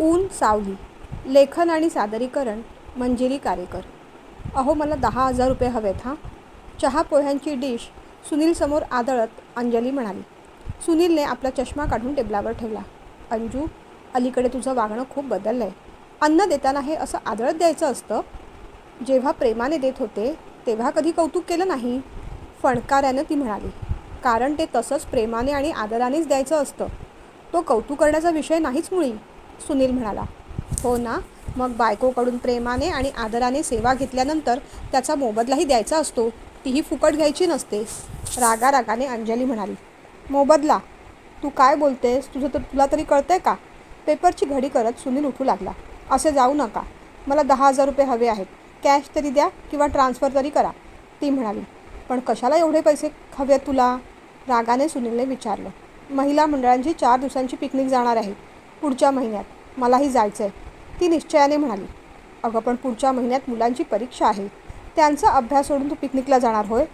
ऊन सावली. लेखन आणि सादरीकरण मंजिरी कारेकर. अहो मला दहा हजार रुपये हवेत हां? चहा पोह्यांची डिश सुनीलसमोर आदळत अंजली म्हणाली. सुनीलने आपला चष्मा काढून टेबलावर ठेवला. अंजू अलीकडे तुझं वागणं खूप बदललं आहे अन्न देताना हे असं आदळत द्यायचं असतं? जेव्हा प्रेमाने देत होते तेव्हा कधी कौतुक केलं नाही? फणकाऱ्यानं ती म्हणाली. कारण ते तसंच प्रेमाने आणि आदरानेच द्यायचं असतं. तो कौतुक करण्याचा विषय नाहीच मुळी. सुनील म्हणाला हो ना मग बायकोकडून प्रेमाने आणि आदराने सेवा घेतल्यानंतर त्याचा मोबदलाही द्यायचा असतो. तीही फुकट घ्यायची नसते. रागा रागाने अंजली म्हणाली मोबदला? तू काय बोलतेस? तुझं तर तुला तरी कळतंय का? पेपरची घडी करत सुनील उठू लागला असे जाऊ नका. मला दहा हजार रुपये हवे आहेत. कॅश तरी द्या किंवा ट्रान्सफर तरी करा. ती म्हणाली पण कशाला एवढे पैसे हवे तुला? रागाने सुनीलने विचारलं महिला मंडळांची चार दिवसांची पिकनिक जाणार आहे. पुढच्या महिन्यात मलाही जायचं आहे ती निश्चयाने म्हणाली अगं पण पुढच्या महिन्यात मुलांची परीक्षा आहे. त्यांचा अभ्यास सोडून तू पिकनिकला जाणार होय?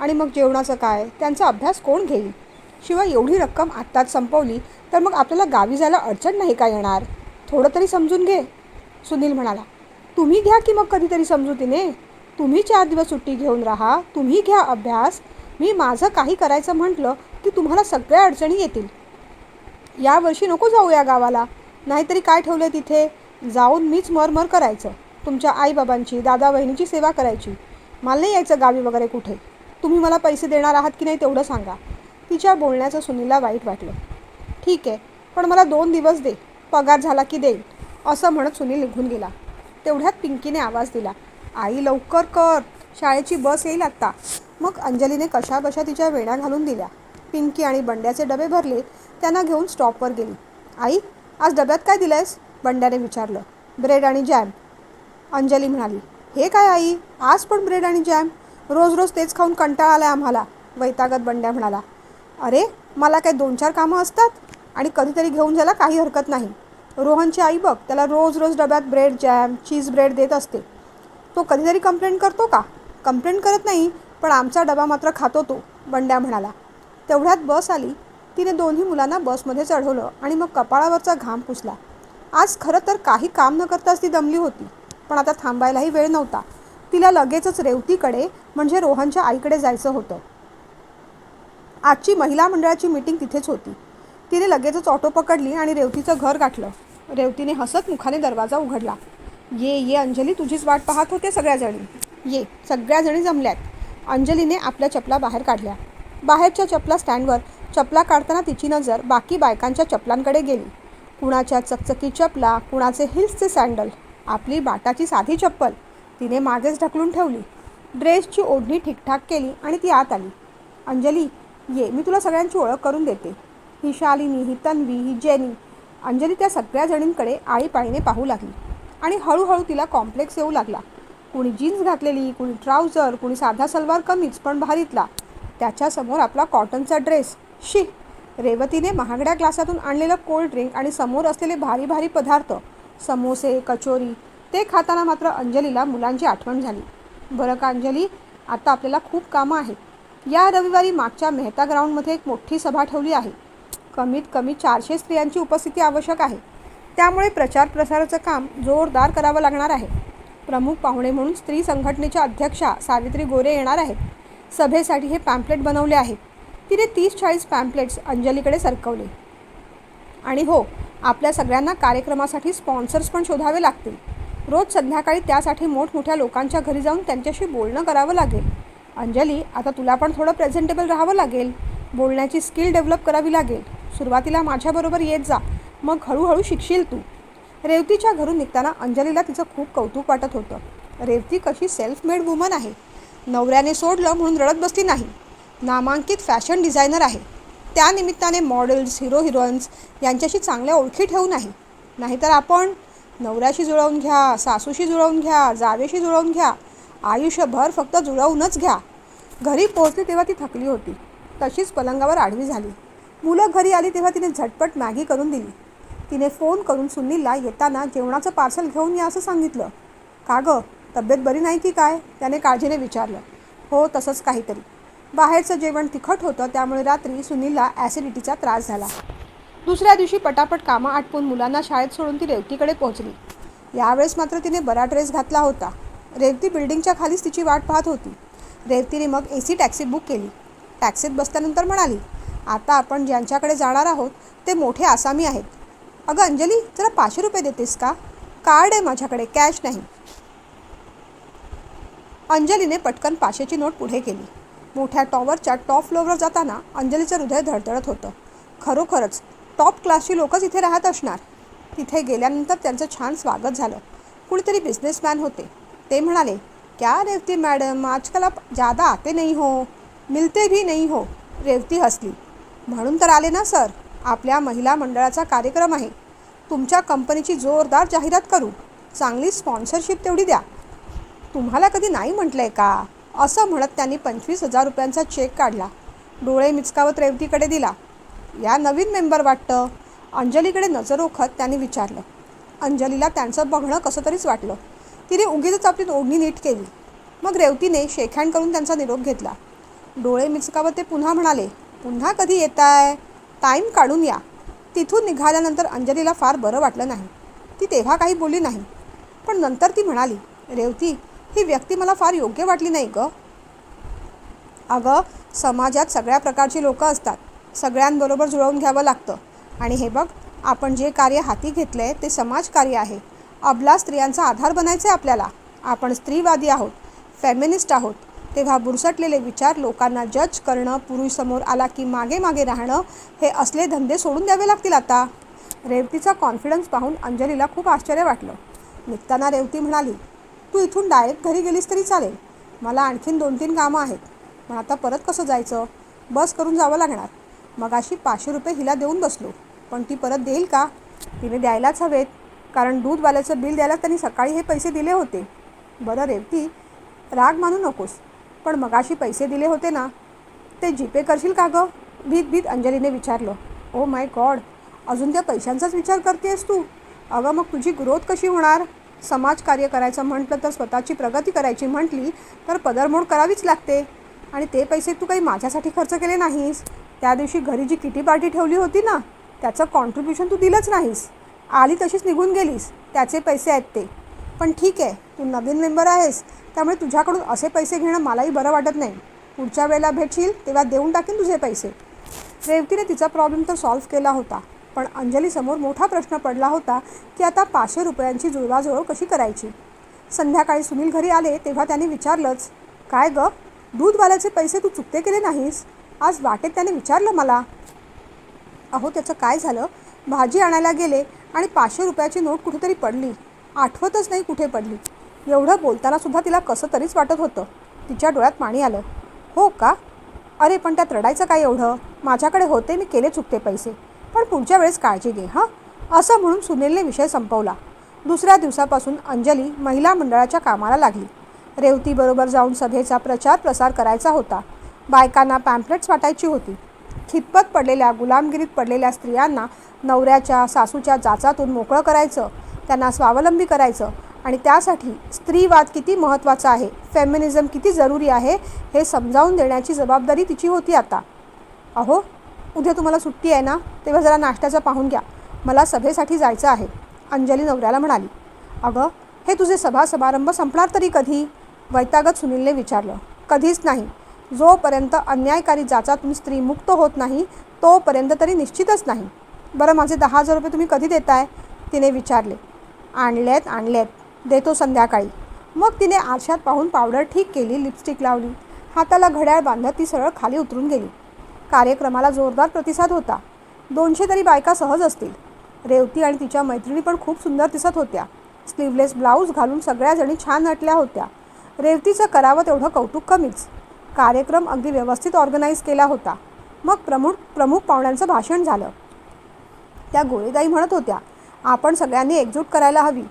आणि मग जेवणाचं काय? त्यांचा अभ्यास कोण घेईल? शिवाय एवढी रक्कम आत्ताच संपवली तर मग आपल्याला गावी जायला अडचण नाही का येणार? थोडं तरी समजून घे. सुनील म्हणाला तुम्ही घ्या की मग कधीतरी समजुतीने तुम्ही चार दिवस सुट्टी घेऊन राहा तुम्ही घ्या अभ्यास. मी माझं काही करायचं म्हटलं की तुम्हाला सगळ्या अडचणी येतील. यावर्षी नको जाऊ या गावाला. नाहीतरी काय ठेवलं तिथे? जाऊन मीच मरमर करायचं. तुमच्या आईबाबांची दादा बहिणीची सेवा करायची. मला नाही यायचं गावी वगैरे कुठे. तुम्ही मला पैसे देणार आहात की नाही तेवढं सांगा. तिच्या बोलण्याचं सुनीलला वाईट वाटलं. ठीक आहे पण मला दोन दिवस दे. पगार झाला की देईल. असं म्हणत सुनील निघून गेला. तेवढ्यात पिंकीने आवाज दिला. आई लवकर कर. शाळेची बस येईल आत्ता. मग अंजलीने कशाबशा तिच्या वेण्या घालून दिल्या. पिंकी आणि बंड्याचे डबे भरले. त्यांना घेऊन स्टॉपवर गेली. आई आज डब्यात काय दिलं आहेस बंड्याने विचारलं. ब्रेड आणि जॅम. अंजली म्हणाली हे काय आई? आज पण ब्रेड आणि जॅम? रोज रोज तेच खाऊन कंटाळा आलाय आम्हाला वैतागत बंड्या म्हणाला. अरे मला काय दोन चार कामं असतात आणि कधीतरी घेऊन जायला काही हरकत नाही. रोहनची आई बघ त्याला रोज रोज डब्यात ब्रेड जॅम चीज ब्रेड देत असते. तो कधीतरी कंप्लेंट करतो का? कंप्लेंट करत नाही पण आमचा डबा मात्र खातो तो बंड्या म्हणाला. तेवढ्यात बस आली. तिने दोन्ही मुलांना बसमध्ये चढवलं आणि मग कपाळावरचा घाम पुसला. आज खरं तर काही काम न करताच ती दमली होती पण आता थांबायलाही वेळ नव्हता. तिला लगेचच रेवतीकडे म्हणजे रोहनच्या आईकडे जायचं होतं. आजची महिला मंडळाची मीटिंग तिथेच होती. तिने लगेचच ऑटो पकडली आणि रेवतीचं घर गाठलं. रेवतीने हसत मुखाने दरवाजा उघडला. ये ये अंजली तुझीच वाट पाहत होते सगळ्याजणी. ये सगळ्याजणी जमल्यात. अंजलीने आपल्या चपला बाहेर काढल्या. बाहेरच्या चपला स्टँडवर चपला काढताना तिची नजर बाकी बायकांच्या चपलांकडे गेली. कुणाच्या चकचकी चपला कुणाचे हिल्सचे सँडल आपली बाटाची साधी चप्पल तिने मागेच ढकलून ठेवली. ड्रेसची ओढणी ठीकठाक केली आणि ती आत आली. अंजली ये मी तुला सगळ्यांची ओळख करून देते. ही शालिनी ही तन्वी ही जेनी. अंजली त्या सगळ्या जणींकडे आळीपाळीने पाहू लागली आणि हळूहळू तिला कॉम्प्लेक्स येऊ लागला. कुणी जीन्स घातलेली कुणी ट्राउझर कुणी साधा सलवार कमीच पण भारीतला. त्याच्यासमोर आपला कॉटनचा ड्रेस. शी रेवतीने महागड्या ग्लासातून आणलेलं कोल्ड ड्रिंक आणि समोर असलेले भारी भारी पदार्थ समोसे कचोरी ते खाताना मात्र अंजलीला मुलांची आठवण झाली. बरं का अंजली आता आपल्याला खूप कामं आहेत. या रविवारी मागच्या मेहता ग्राउंडमध्ये एक मोठी सभा ठेवली आहे. कमीत कमी चारशे स्त्रियांची उपस्थिती आवश्यक आहे. त्यामुळे प्रचार प्रसाराचं काम जोरदार करावं लागणार आहे. प्रमुख पाहुणे म्हणून स्त्री संघटनेच्या अध्यक्षा सावित्री गोरे येणार आहेत. सभेसाठी हे पॅम्पलेट बनवले आहेत. तिने तीस चाळीस पॅम्पलेट्स अंजलीकडे सरकवले. आणि हो आपल्या सगळ्यांना कार्यक्रमासाठी स्पॉन्सर्स पण शोधावे लागतील. रोज संध्याकाळी त्यासाठी मोठमोठ्या लोकांच्या घरी जाऊन त्यांच्याशी बोलणं करावं लागेल. अंजली आता तुला पण थोडं प्रेझेंटेबल राहावं लागेल. बोलण्याची स्किल डेव्हलप करावी लागेल. सुरुवातीला माझ्याबरोबर येत जा. मग हळूहळू शिकशील तू. रेवतीच्या घरून निघताना अंजलीला तिचं खूप कौतुक वाटत होतं. रेवती कशी सेल्फ मेड वुमन आहे. नवऱ्याने सोडलं म्हणून रडत बसली नाही. नामांकित फॅशन डिझायनर आहे. त्यानिमित्ताने मॉडेल्स हिरो हिरोईन्स यांच्याशी चांगल्या ओळखी ठेवून आहे नाहीतर आपण नवऱ्याशी जुळवून घ्या सासूशी जुळवून घ्या जावेशी जुळवून घ्या आयुष्यभर फक्त जुळवूनच घ्या. घरी पोहोचली तेव्हा ती थकली होती. तशीच पलंगावर आडवी झाली. मुलं घरी आली तेव्हा तिने झटपट मॅगी करून दिली. तिने फोन करून सुनीलला येताना जेवणाचं पार्सल घेऊन या असं सांगितलं. का गं? तब्येत बरी नाही की काय? त्याने काळजीने विचारलं. हो तसंच काहीतरी. बाहेरचं जेवण तिखट होतं त्यामुळे रात्री सुनीलला ॲसिडिटीचा त्रास झाला. दुसऱ्या दिवशी पटापट कामं आटपून मुलांना शाळेत सोडून ती रेवतीकडे पोहोचली. यावेळेस मात्र तिने बरा ड्रेस घातला होता. रेवती बिल्डिंगच्या खालीच तिची वाट पाहत होती. रेवतीने मग ए सी टॅक्सी बुक केली. टॅक्सीत बसल्यानंतर म्हणाली आता आपण ज्यांच्याकडे जाणार आहोत ते मोठे आसामी आहेत. अगं अंजली जरा पाचशे रुपये देतेस का? कार्ड आहे माझ्याकडे कॅश नाही. अंजलीने पटकन पाचशेची नोट पुढे केली. मोठ्या टॉवरच्या टॉप फ्लोअरवर जाताना अंजलीचं हृदय धडधडत होतं. खरोखरच टॉप क्लासची लोकच इथे राहत असणार. तिथे गेल्यानंतर त्यांचं छान स्वागत झालं. कुणीतरी बिझनेसमॅन होते. ते म्हणाले क्या रेवती मॅडम आजकाल आप ज़्यादा आते नाही हो मिलते भी नाही हो. रेवती हसली. म्हणून तर आले ना सर. आपल्या महिला मंडळाचा कार्यक्रम आहे. तुमच्या कंपनीची जोरदार जाहिरात करू. चांगली स्पॉन्सरशिप तेवढी द्या. तुम्हाला कधी नाही म्हटलं आहे का? असं म्हणत त्यांनी पंचवीस हजार रुपयांचा चेक काढला. डोळे मिचकावत रेवतीकडे दिला. या नवीन मेंबर वाटतं? अंजलीकडे नजर ओखत त्यांनी विचारलं. अंजलीला त्यांचं बघणं कसं तरीच वाटलं. तिने उगीच आपली ओढणी नीट केली. मग रेवतीने शेकहँड करून त्यांचा निरोप घेतला. डोळे मिचकावत ते पुन्हा म्हणाले पुन्हा कधी येताय? टाईम काढून या. तिथून निघाल्यानंतर अंजलीला फार बरं वाटलं नाही. ती तेव्हा काही बोलली नाही. पण नंतर ती म्हणाली रेवती ही व्यक्ती मला फार योग्य वाटली नाही गं. अगं समाजात सगळ्या प्रकारची लोकं असतात. सगळ्यांबरोबर जुळवून घ्यावं लागतं. आणि हे बघ आपण जे कार्य हाती घेतलं आहे ते समाजकार्य आहे. अबला स्त्रियांचा आधार बनायचं आहे आपल्याला. आपण स्त्रीवादी आहोत फेमिनिस्ट आहोत. तेव्हा बुरसटलेले विचार लोकांना जज करणं पुरुषसमोर आला की मागे मागे राहणं हे असले धंदे सोडून द्यावे लागतील आता. रेवतीचा कॉन्फिडन्स पाहून अंजलीला खूप आश्चर्य वाटलं. निघताना रेवती म्हणाली तू इथून डायरेक्ट घरी गेलीस तरी चालेल. मला आणखीन दोन तीन कामं आहेत. मग आता परत कसं जायचं? बस करून जावं लागणार. मग अशी पाचशे रुपये हिला देऊन बसलो. पण ती परत देईल का? तिने द्यायलाच हवेत. कारण दूधवाल्याचं बिल द्यायला त्यांनी सकाळी हे पैसे दिले होते. बरं रेवती राग मानू नकोस. पण मगाशी पैसे दिले होते ना? ते जीपे करशील का गं? भीत भीत अंजलीने विचारलं. ओ माय गॉड अजून त्या पैशांचाच विचार करतेस तू? अगं मग तुझी ग्रोथ कशी होणार? समाजकार्य करायचं म्हटलं तर स्वतःची प्रगती करायची म्हटली तर पदरमोड करावीच लागते. आणि ते पैसे तू काही माझ्यासाठी खर्च केले नाहीस. त्या दिवशी घरी जी किटी पार्टी ठेवली होती ना त्याचं कॉन्ट्रीब्युशन तू दिलंच नाहीस. आली तशीच निघून गेलीस. त्याचे पैसे आहेत ते. पण ठीक आहे तू नवीन मेंबर आहेस. त्यामुळे तुझ्याकडून असे पैसे घेणं मलाही बरं वाटत नाही. पुढच्या वेळेला भेटशील तेव्हा देऊन टाकेन तुझे पैसे. रेवतीने तिचा प्रॉब्लेम तर सॉल्व्ह केला होता. पण अंजलीसमोर मोठा प्रश्न पडला होता की आता पाचशे रुपयांची जुळवाजुळव कशी करायची? संध्याकाळी सुनील घरी आले तेव्हा त्याने विचारलंच काय गं? दूधवाल्याचे पैसे तू चुकते केले नाहीस? आज वाटेत त्याने विचारलं मला. अहो त्याचं काय झालं? भाजी आणायला गेले आणि पाचशे रुपयाची नोट कुठेतरी पडली. आठवतच नाही कुठे पडली. एवढं बोलताना सुद्धा तिला कसं तरीच वाटत होतं. तिच्या डोळ्यात पाणी आलं. हो का? अरे पण त्यात रडायचं काय एवढं? माझ्याकडे होते मी केले चुकते पैसे. पण पुढच्या वेळेस काळजी घे हां? असं म्हणून सुनीलने विषय संपवला. दुसऱ्या दिवसापासून अंजली महिला मंडळाच्या कामाला लागली. रेवतीबरोबर जाऊन सभेचा प्रचार प्रसार करायचा होता. बायकांना पॅम्पलेट्स वाटायची होती. खितपत पडलेल्या गुलामगिरीत पडलेल्या स्त्रियांना नवऱ्याच्या सासूच्या जाचातून मोकळं करायचं त्यांना स्वावलंबी करायचं आणि त्यासाठी स्त्रीवाद किती महत्त्वाचा आहे फेमिनिझम किती जरुरी आहे हे समजावून देण्याची जबाबदारी तिची होती आता. अहो उद्या तुम्हाला सुट्टी आहे ना तेव्हा जरा नाश्त्याचं पाहून घ्या. मला सभेसाठी जायचं आहे अंजली नवऱ्याला म्हणाली. अगं हे तुझे सभा समारंभ संपणार तरी कधी? वैतागत सुनीलने विचारलं. कधीच नाही. जोपर्यंत अन्यायकारी जाचातून स्त्री मुक्त होत नाही तोपर्यंत तरी निश्चितच नाही. बरं माझे दहा हजार रुपये तुम्ही कधी देताय? तिने विचारले. आणलेत आणलेत. देतो संध्याकाळी. मग तिने आरशात पाहून पावडर ठीक केली लिपस्टिक लावली. हाताला घड्याळ बांधत ती सरळ खाली उतरून गेली. कार्यक्रमाला जोरदार प्रतिसाद होता. दोनशे तरी बायका सहज असतील. रेवती आणि तिच्या मैत्रिणी पण खूप सुंदर दिसत होत्या. स्लीवलेस ब्लाऊज घालून सगळ्या जणी छान नटल्या होत्या. रेवतीचं करावं तेवढं कौतुक कमीच. कार्यक्रम अगदी व्यवस्थित ऑर्गनाईज केला होता. मग प्रमुख प्रमुख पाहुण्यांचं भाषण झालं. त्या गोळीदाई म्हणत होत्या आपण सगळ्यांनी एकजूट करायला हवी.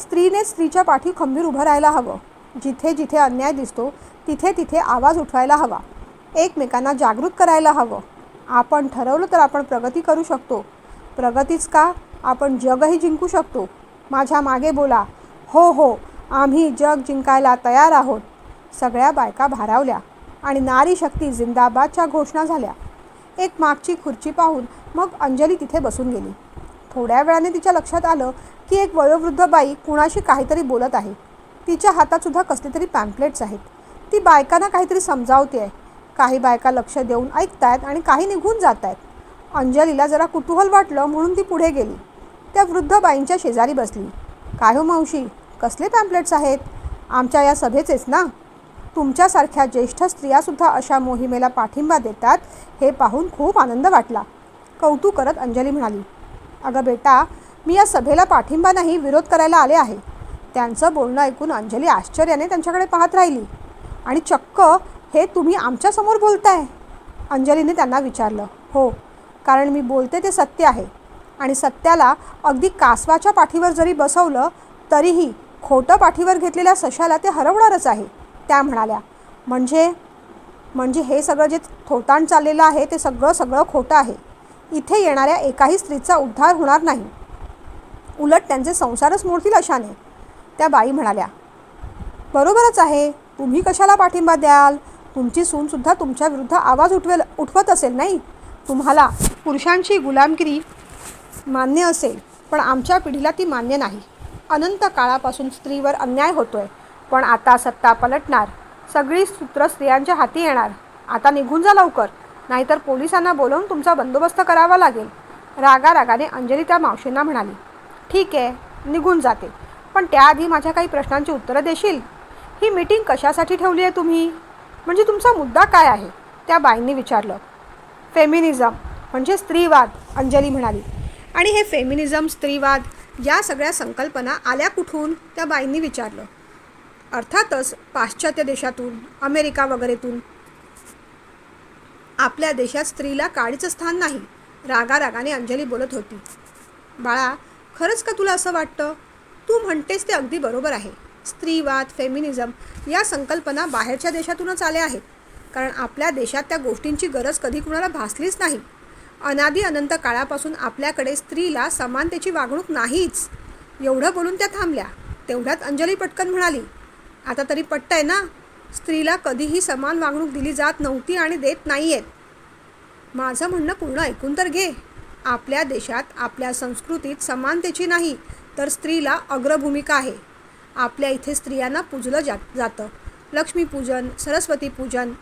स्त्रीने स्त्रीच्या पाठी खंबीर उभं राहायला हवं. जिथे जिथे अन्याय दिसतो तिथे तिथे आवाज उठवायला हवा. एकमेकांना जागृत करायला हवं. आपण ठरवलं तर आपण प्रगती करू शकतो. प्रगतीच का? आपण जगही जिंकू शकतो. माझ्या मागे बोला. हो हो आम्ही जग जिंकायला तयार आहोत. सगळ्या बायका भारावल्या आणि नारी शक्ती जिंदाबादच्या घोषणा झाल्या. एक मागची खुर्ची पाहून मग अंजली तिथे बसून गेली. थोड्या वेळाने तिच्या लक्षात आलं की एक वयोवृद्ध बाई कुणाशी काहीतरी बोलत आहे. तिच्या हातातसुद्धा कसले तरी पॅम्पलेट्स आहेत. ती बायकांना काहीतरी समजावते आहे काही बायका लक्ष देऊन ऐकत आहेत आणि काही निघून जात आहेत अंजलीला जरा कुतूहल वाटलं म्हणून ती पुढे गेली. त्या वृद्ध बाईंच्या शेजारी बसली. काय हो मावशी कसले पॅम्पलेट्स आहेत? आमच्या या सभेचेच ना? तुमच्यासारख्या ज्येष्ठ स्त्रियासुद्धा अशा मोहिमेला पाठिंबा देतात हे पाहून खूप आनंद वाटला. कौतुक करत अंजली म्हणाली अगं बेटा मी या सभेला पाठिंबा नाही विरोध करायला आले आहे. त्यांचं बोलणं ऐकून अंजली आश्चर्याने त्यांच्याकडे पाहत राहिली आणि चक्क हे तुम्ही आमच्यासमोर बोलताय? अंजलीने त्यांना विचारलं. हो कारण मी बोलते ते सत्य आहे. आणि सत्याला अगदी कासवाच्या पाठीवर जरी बसवलं तरीही खोटं पाठीवर घेतलेल्या सशाला ते हरवणारच आहे त्या म्हणाल्या. म्हणजे? म्हणजे हे सगळं जे थोताण चाललेलं आहे ते सगळं सगळं खोटं आहे. इथे येणाऱ्या एकाही स्त्रीचा उद्धार होणार नाही. उलट त्यांचे संसारच मोडतील अशाने. त्या बाई म्हणाल्या. बरोबरच आहे. तुम्ही कशाला पाठिंबा द्याल? तुमची सूनसुद्धा तुमच्या विरुद्ध आवाज उठवेल उठवत असेल नाही? तुम्हाला पुरुषांची गुलामगिरी मान्य असेल पण आमच्या पिढीला ती मान्य नाही. अनंत काळापासून स्त्रीवर अन्याय होतोय पण आता सत्ता पलटणार. सगळी सूत्र स्त्रियांच्या हाती येणार. आता निघून जा लवकर. नाहीतर पोलिसांना बोलवून तुमचा बंदोबस्त करावा लागेल. रागा रागाने अंजली त्या मावशींना म्हणाली ठीक आहे निघून जाते. पण त्याआधी माझ्या काही प्रश्नांची उत्तरं देशील? ही मीटिंग कशासाठी ठेवली आहे तुम्ही? म्हणजे तुमचा मुद्दा काय आहे? त्या बाईंनी विचारलं. फेमिनिझम म्हणजे स्त्रीवाद अंजली म्हणाली. आणि हे फेमिनिझम स्त्रीवाद या सगळ्या संकल्पना आल्या कुठून? त्या बाईंनी विचारलं. अर्थातच पाश्चात्य देशातून अमेरिका वगैरेतून. आपल्या देशात स्त्रीला काळीचं स्थान नाही रागारागाने अंजली बोलत होती. बाळा खरंच का तुला असं वाटतं? तू म्हणतेस ते अगदी बरोबर आहे. स्त्रीवाद फेमिनिझम या संकल्पना बाहेरच्या देशातूनच आल्या आहेत. कारण आपल्या देशात त्या गोष्टींची गरज कधी कुणाला भासलीच नाही. अनादी अनंत काळापासून आपल्याकडे स्त्रीला समानतेची वागणूक नाहीच. एवढं बोलून त्या थांबल्या. तेवढ्यात अंजली पटकन म्हणाली आता तरी पटतंय ना? स्त्रीला कधीही समान वागणूक दिली जात नव्हती आणि देत नाही आहेत माझं म्हणणं पूर्ण ऐकून तर घे. आपल्या देशात आपल्या संस्कृतीत समानतेची नाही तर स्त्रीला अग्रभूमिका आहे. आपल्या इथे स्त्रियांना पूजलं जा जातं. लक्ष्मीपूजन सरस्वती पूजन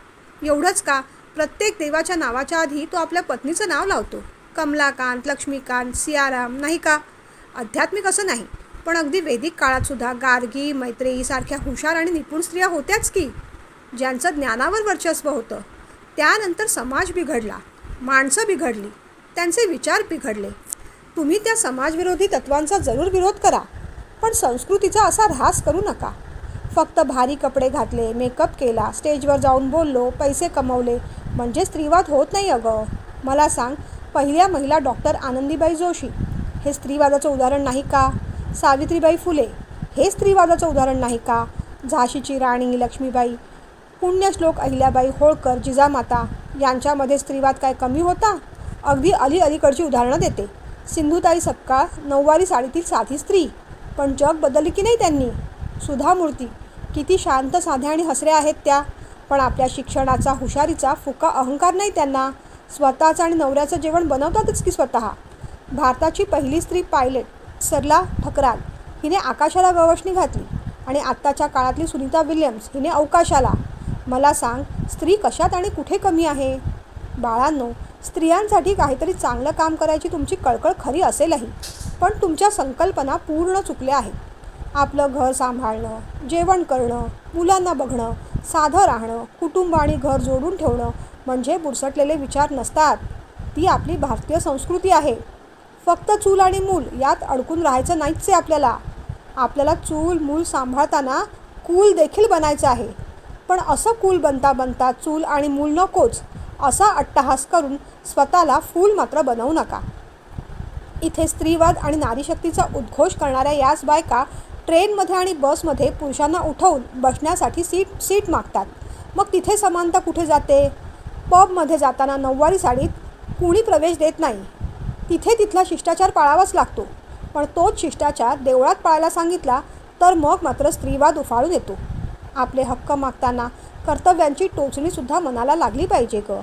एवढंच का? प्रत्येक देवाच्या नावाच्या आधी तो आपल्या पत्नीचं नाव लावतो. कमलाकांत लक्ष्मीकांत सियाराम नाही का? आध्यात्मिक असं नाही पण अगदी वैदिक काळातसुद्धा गार्गी मैत्रेयी सारख्या हुशार आणि निपुण स्त्रिया होत्याच की ज्यांचं ज्ञानावर वर्चस्व होतं. त्यानंतर समाज बिघडला माणसं बिघडली त्यांचे विचार बिघडले. तुम्ही त्या समाजविरोधी तत्वांचा जरूर विरोध करा. पण संस्कृतीचा असा ऱ्हास करू नका. फक्त भारी कपडे घातले मेकअप केला स्टेजवर जाऊन बोललो पैसे कमवले म्हणजे स्त्रीवाद होत नाही अगं. मला सांग पहिल्या महिला डॉक्टर आनंदीबाई जोशी हे स्त्रीवादाचं उदाहरण नाही का? सावित्रीबाई फुले हे स्त्रीवादाचं उदाहरण नाही का? झाशीची राणी लक्ष्मीबाई पुण्यश्लोक अहिल्याबाई होळकर जिजामाता यांच्यामध्ये स्त्रीवाद काय कमी होता? अगदी अली अलीकडची उदाहरणं देते. सिंधुताई सपकाळ नऊवारी साडीतील साधी स्त्री. पण जग बदलली की नाही त्यांनी? सुधा मूर्ती किती शांत साध्या आणि हसऱ्या आहेत त्या. पण आपल्या शिक्षणाचा हुशारीचा फुका अहंकार नाही त्यांना. स्वतःचं आणि नवऱ्याचं जेवण बनवतातच की स्वतः? भारताची पहिली स्त्री पायलट सरला ठकराल हिने आकाशाला गवसणी घातली आणि आत्ताच्या काळातली सुनीता विल्यम्स हिने अवकाशाला. मला सांग स्त्री कशात आणि कुठे कमी आहे? बाळांनो स्त्रियांसाठी काहीतरी चांगलं काम करायची तुमची कळकळ खरी असेलही. पण तुमच्या संकल्पना पूर्ण चुकल्या आहेत. आपलं घर सांभाळणं जेवण करणं मुलांना बघणं साधं राहणं कुटुंब आणि घर जोडून ठेवणं म्हणजे बुरसटलेले विचार नसतात. ती आपली भारतीय संस्कृती आहे. फक्त चूल आणि मूल यात अडकून राहायचं नाहीच आहे आपल्याला. आपल्याला चूल मूल सांभाळताना कूल देखील बनायचं आहे. पण असं कूल बनता बनता चूल आणि मूल नकोच असा अट्टहास करून स्वतःला फूल मात्र बनवू नका. इथे स्त्रीवाद आणि नारीशक्तीचा उद्घोष करणाऱ्या याच बायका ट्रेनमध्ये आणि बसमध्ये पुरुषांना उठवून बसण्यासाठी सीट सीट मागतात. मग तिथे समानता कुठे जाते? पबमध्ये जाताना नऊवारी साडीत कुणी प्रवेश देत नाही. तिथे तिथला शिष्टाचार पाळावाच लागतो. पण तोच शिष्टाचार देवळात पाळायला सांगितला तर मग मात्र स्त्रीवाद उफाळून येतो. आपले हक्क मागताना कर्तव्यांची टोचणीसुद्धा मनाला लागली पाहिजे ग.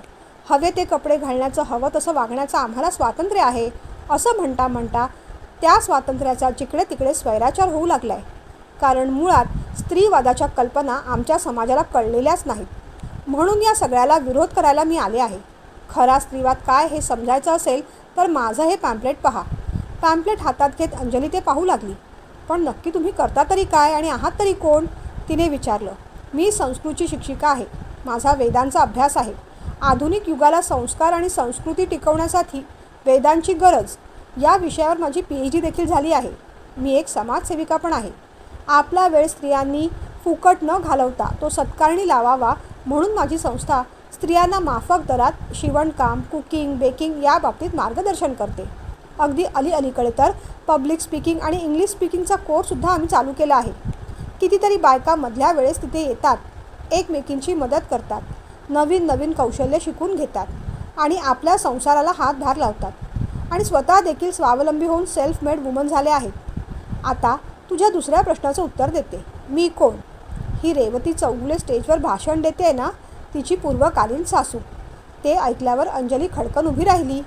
हवे ते कपडे घालण्याचं हवं तसं वागण्याचं आम्हाला स्वातंत्र्य आहे. असं म्हणता म्हणता त्या स्वातंत्र्याचा जिकडे तिकडे स्वैराचार होऊ लागला आहे कारण मुळात स्त्रीवादाच्या कल्पना आमच्या समाजाला कळलेल्याच नाहीत. म्हणून या सगळ्याला विरोध करायला मी आले आहे. खरा स्त्रीवाद काय हे समजायचं असेल तर माझं हे पॅम्पलेट पहा. पॅम्पलेट हातात घेत अंजली ते पाहू लागली. पण नक्की तुम्ही करता तरी काय आणि आहात तरी कोण? तिने विचारलं. मी संस्कृतची शिक्षिका आहे. माझा वेदांचा अभ्यास आहे. आधुनिक युगाला संस्कार आणि संस्कृती टिकवण्यासाठी वेदांची गरज. या विषयावर माझी पी एच डी देखील झाली आहे. मी एक समाजसेविका पण आहे. आपला वेळ स्त्रियांनी फुकट न घालवता तो सत्कारणी लावावा म्हणून माझी संस्था स्त्रियांना माफक दरात शिवणकाम कुकिंग बेकिंग या बाबतीत मार्गदर्शन करते. अगदी अली अलीकडे तर पब्लिक स्पीकिंग आणि इंग्लिश स्पीकिंगचा कोर्ससुद्धा आम्ही चालू केला आहे. कितीतरी बायका मधल्या वेळेस तिथे येतात. एकमेकींची मदत करतात. नवीन नवीन कौशल्य शिकून घेतात. आणि आपल्या संसाराला हातभार लावतात. आणि स्वतः देखील स्वावलंबी होऊन सेल्फ मेड वुमन झाले आहेत. आता तुझ्या दुसऱ्या प्रश्नाचं उत्तर देते. मी कोण? ही रेवती चौगुले स्टेजवर भाषण देते ना तिची पूर्वकालीन सासू. ते ऐकल्यावर अंजली खडकन उभी राहिली.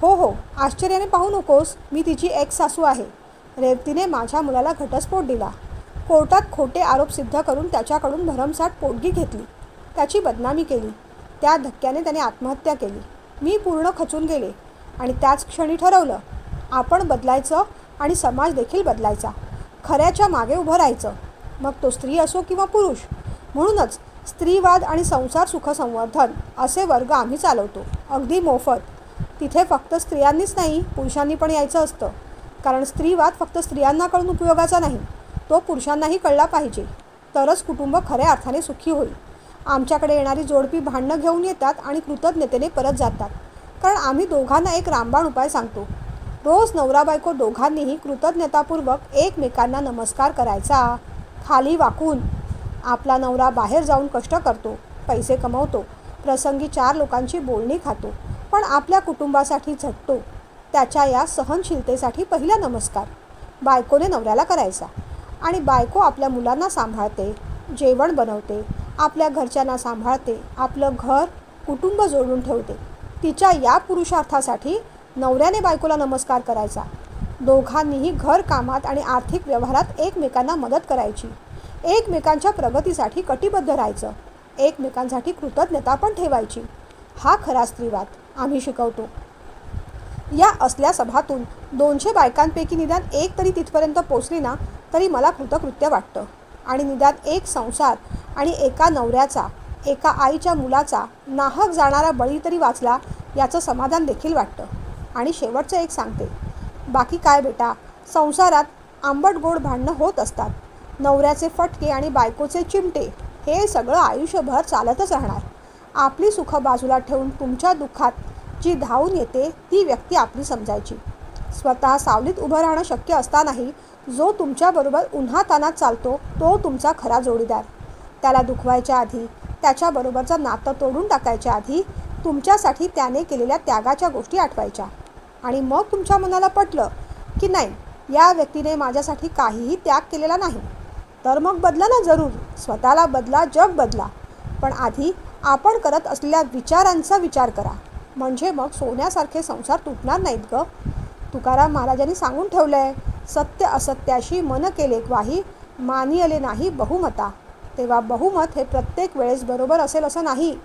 हो हो आश्चर्याने पाहू नकोस मी तिची एक सासू आहे. रेवतीने माझ्या मुलाला घटस्फोट दिला. कोर्टात खोटे आरोप सिद्ध करून त्याच्याकडून भरमसाठ पोटगी घेतली. त्याची बदनामी केली. त्या धक्क्याने त्याने आत्महत्या केली. मी पूर्ण खचून गेले आणि त्याच क्षणी ठरवलं आपण बदलायचं आणि समाज देखील बदलायचा. खऱ्याच्या मागे उभं राहायचं. मग तो स्त्री असो किंवा पुरुष म्हणूनच स्त्रीवाद आणि संसार सुखसंवर्धन असे वर्ग आम्ही चालवतो. अगदी मोफत. तिथे फक्त स्त्रियांनीच नाही पुरुषांनी पण यायचं असतं. कारण स्त्रीवाद फक्त स्त्रियांना कळून उपयोगाचा नाही. तो पुरुषांनाही कळला पाहिजे. तरच कुटुंब खऱ्या अर्थाने सुखी होईल. आमच्याकडे येणारी जोडपी भांडणं घेऊन येतात आणि कृतज्ञतेने परत जातात. कारण आम्ही दोघांना एक रामबाण उपाय सांगतो. रोज नवरा बायको दोघांनीही कृतज्ञतापूर्वक एकमेकांना नमस्कार करायचा. खाली वाकून आपला नवरा बाहेर जाऊन कष्ट करतो पैसे कमवतो प्रसंगी चार लोकांची बोलणी खातो पण आपल्या कुटुंबासाठी झटतो. त्याच्या या सहनशीलतेसाठी पहिला नमस्कार. बायकोने नवऱ्याला करायचा आणि बायको आपल्या मुलांना सांभाळते जेवण बनवते आपल्या घरच्यांना सांभाळते आपलं घर कुटुंब जोडून ठेवते. तिच्या या पुरुषार्थासाठी नवऱ्याने बायकोला नमस्कार करायचा. दोघांनीही घर कामात आणि आर्थिक व्यवहारात एकमेकांना मदत करायची. एकमेकांच्या प्रगतीसाठी कटिबद्ध राहायचं. एकमेकांसाठी कृतज्ञता पण ठेवायची. हा खरा स्त्रीवाद. आम्ही शिकवतो. या असल्या सभातून दोनशे बायकांपैकी निदान एक तरी तिथपर्यंत पोचली ना तरी मला कृतकृत्य वाटतं. आणि निदान एक संसार आणि एका नवऱ्याचा एका आईच्या मुलाचा नाहक जाणारा बळी तरी वाचला याचं समाधान देखील वाटतं. आणि शेवटचं एक सांगते. बाकी काय बेटा संसारात आंबट गोड भांडणं होत असतात. नवऱ्याचे फटके आणि बायकोचे चिमटे हे सगळं आयुष्यभर चालतच राहणार. आपली सुखं बाजूला ठेवून तुमच्या दुःखात जी धावून येते ती व्यक्ती आपली समजायची. स्वतः सावलीत उभं राहणं शक्य असतानाही जो तुमच्याबरोबर उन्हा तानात चालतो तो तुमचा खरा जोडीदार. त्याला दुखवायच्या आधी त्याच्याबरोबरचं नातं तोडून टाकायच्या आधी तुमच्यासाठी त्याने केलेल्या त्यागाच्या गोष्टी आठवायच्या. आणि मग तुमच्या मनाला पटलं की नाही या व्यक्तीने माझ्यासाठी काहीही त्याग केलेला नाही. तर मग बदला ना जरूर. स्वतःला बदला जग बदला. पण आधी आपण करत असलेल्या विचारांचा विचार करा. म्हणजे मग सोन्यासारखे संसार तुटणार नाहीत ग. तुकाराम महाराजांनी सांगून ठेवलं आहे सत्य असत्याशी मन केले ग्वाही मानियले नाही बहुमता. तेव्हा बहुमत हे प्रत्येक वेळेस बरोबर असेल असं नाही.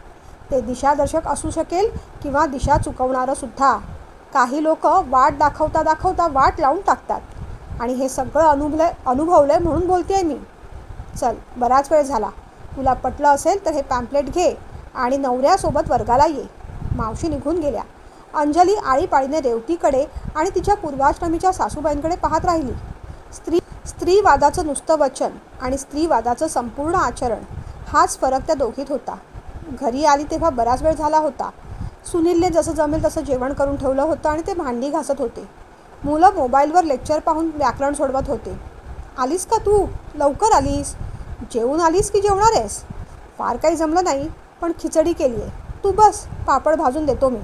ते दिशादर्शक असू शकेल किंवा दिशा चुकवणारं सुद्धा. काही लोक वाट दाखवता दाखवता वाट लावून टाकतात. आणि हे सगळं अनुभवलं अनुभवलं आहे म्हणून बोलते आहे मी. चल बराच वेळ झाला. तुला पटलं असेल तर हे पॅम्पलेट घे आणि नवऱ्यासोबत वर्गाला ये. मावशी निघून गेल्या. अंजली आळीपाळीने रेवतीकडे आणि तिच्या पूर्वाश्रमीच्या सासूबाईंकडे पाहत राहिली. स्त्री स्त्रीवादाचं नुसतं वचन आणि स्त्रीवादाचं संपूर्ण आचरण हाच फरक त्या दोघीत होता. घरी आली तेव्हा बराच वेळ झाला होता. सुनीलने जसं जमेल तसं जेवण करून ठेवलं होतं आणि ते भांडी घासत होते. मुलं मोबाईलवर लेक्चर पाहून व्याकरण सोडवत होते. आलीस का तू? लवकर आलीस. जेवून आलीस की जेवणार आहेस फार काही जमलं नाही पण खिचडी केली आहे तू बस पापड भाजून देतो मी.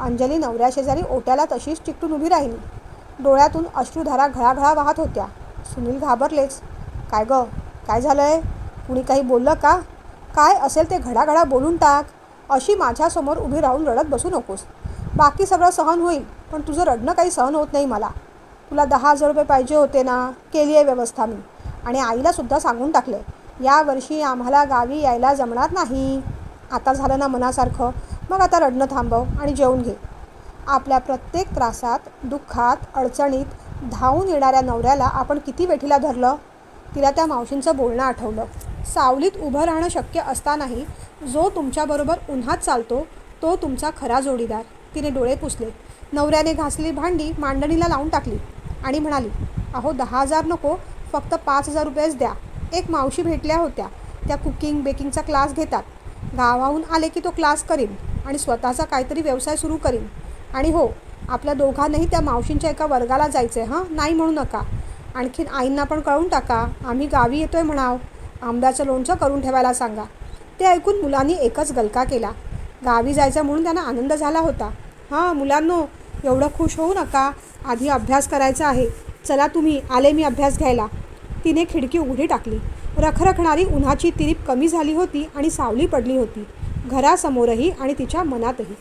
अंजली नवऱ्या शेजारी ओट्याला तशीच चिकटून उभी राहिली. डोळ्यातून अश्रुधारा घळाघळा वाहत होत्या. सुनील घाबरलेच. काय गं? काय झालं आहे कुणी काही बोललं का? काय असेल ते घडाघडा बोलून टाक. अशी माझ्यासमोर उभी राहून रडत बसू नकोस. बाकी सगळं सहन होईल पण तुझं रडणं काही सहन होत नाही मला. तुला दहा हजार रुपये पाहिजे होते ना? केली आहे व्यवस्था मी. आणि आईलासुद्धा सांगून टाकले. यावर्षी आम्हाला गावी यायला जमणार नाही. आता झालं ना मनासारखं. मग आता रडणं थांबव आणि जेवून घे. आपल्या प्रत्येक त्रासात दुःखात अडचणीत धावून येणाऱ्या नवऱ्याला आपण किती वेठीला धरलं? तिला त्या मावशींचं बोलणं आठवलं. सावलीत उभं राहणं शक्य असतानाही जो तुमच्याबरोबर उन्हात चालतो तो तुमचा खरा जोडीदार. तिने डोळे पुसले. नवऱ्याने घासली भांडी मांडणीला लावून टाकली आणि म्हणाली अहो दहा हजार नको फक्त पाच हजार रुपयेच द्या. एक मावशी भेटल्या होत्या. त्या कुकिंग बेकिंगचा क्लास घेतात. गावाहून आले की तो क्लास करीन. आणि स्वतःचा काहीतरी व्यवसाय सुरू करीन. आणि हो आपल्या दोघांनाही त्या मावशींच्या एका वर्गाला जायचं आहे हां? नाही म्हणू नका. आणखीन आईंना पण कळवून टाका. आम्ही गावी येतोय म्हणाव. आंब्याचं लोणचं करून ठेवायला सांगा. ते ऐकून मुलांनी एकच गलका केला. गावी जायचं म्हणून त्यांना आनंद झाला होता. हां मुलांनो एवढं खुश होऊ नका. आधी अभ्यास करायचा आहे. चला तुम्ही आले मी अभ्यास घ्यायला. तिने खिडकी उघडी टाकली. रखरखणारी उन्हाची तिरीप कमी झाली होती आणि सावली पडली होती. घरासमोरही आणि तिच्या मनातही.